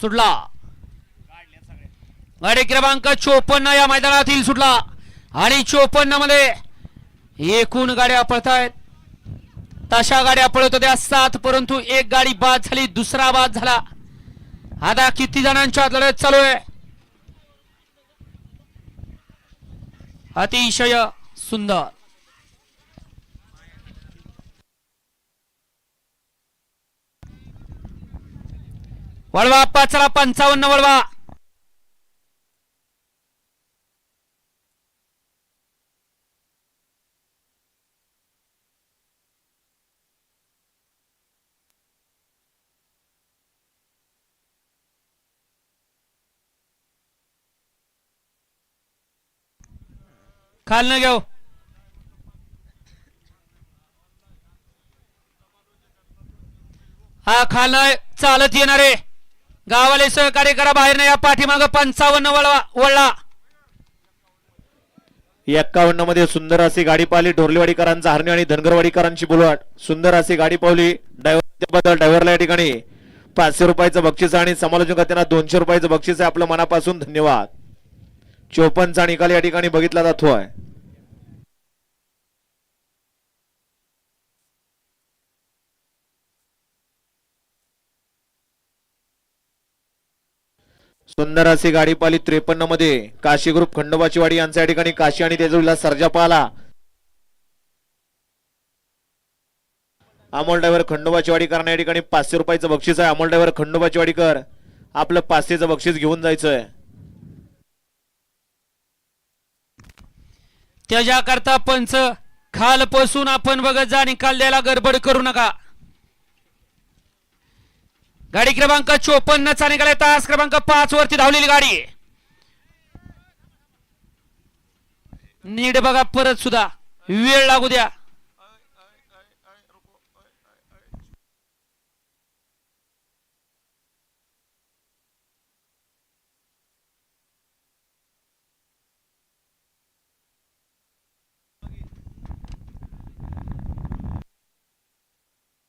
सुटला. गाडी क्रमांक चोपन्न या मैदानातील सुटला. आणि चोपन्नमध्ये एकूण गाड्या पळतायत. तशा गाड्या पळत होत्या सात परंतु एक गाडी बाद झाली दुसरा बाद झाला. आता किती जणांच्या लढत चालू आहे? अतिशय सुंदर. वळवा पाचरा पंचावन्न वळवा. खाल न घेऊ. हा खाल चालत येणार. आहे गावाले सहकार्य करा बाहेर नाही या पाठीमाग पंचावन्न वळवा वळला एक्कावन्नमध्ये सुंदर अशी गाडी पाहिली ढोरलेवाडीकरांचा हरणे आणि धनगरवाडीकरांची बुलवाट सुंदर अशी गाडी पावली ड्रायव्हर ड्रायव्हरला या ठिकाणी पाचशे रुपयाचं बक्षीस आणि समालोचक त्यांना दोनशे रुपयाचं बक्षीस आहे. आपलं मनापासून धन्यवाद. चोपनचा निकाल या ठिकाणी बघितला जातोय. सुंदर अशी गाडी पाहिली त्रेपन्नमध्ये काशी ग्रुप खंडोबाची वाडी यांच्या ठिकाणी काशी आणि तेजुरीला सर्जा पाहला. अमोल ड्रायव्हर खंडोबाची वाडीकर या ठिकाणी पाचशे रुपयाचं बक्षीस आहे. अमोल ड्रायव्हर खंडोबाची वाडीकर आपलं पाचशेचं बक्षीस घेऊन जायचंय. त्याच्याकरता पंच खालपासून आपण बघत जा निकाल द्यायला गडबड करू नका. गाडी क्रमांक चोपन्न चा निकाल तास क्रमांक पाच वरती धावलेली गाडी. नीट बघा परत सुद्धा. वेळ लागू द्या.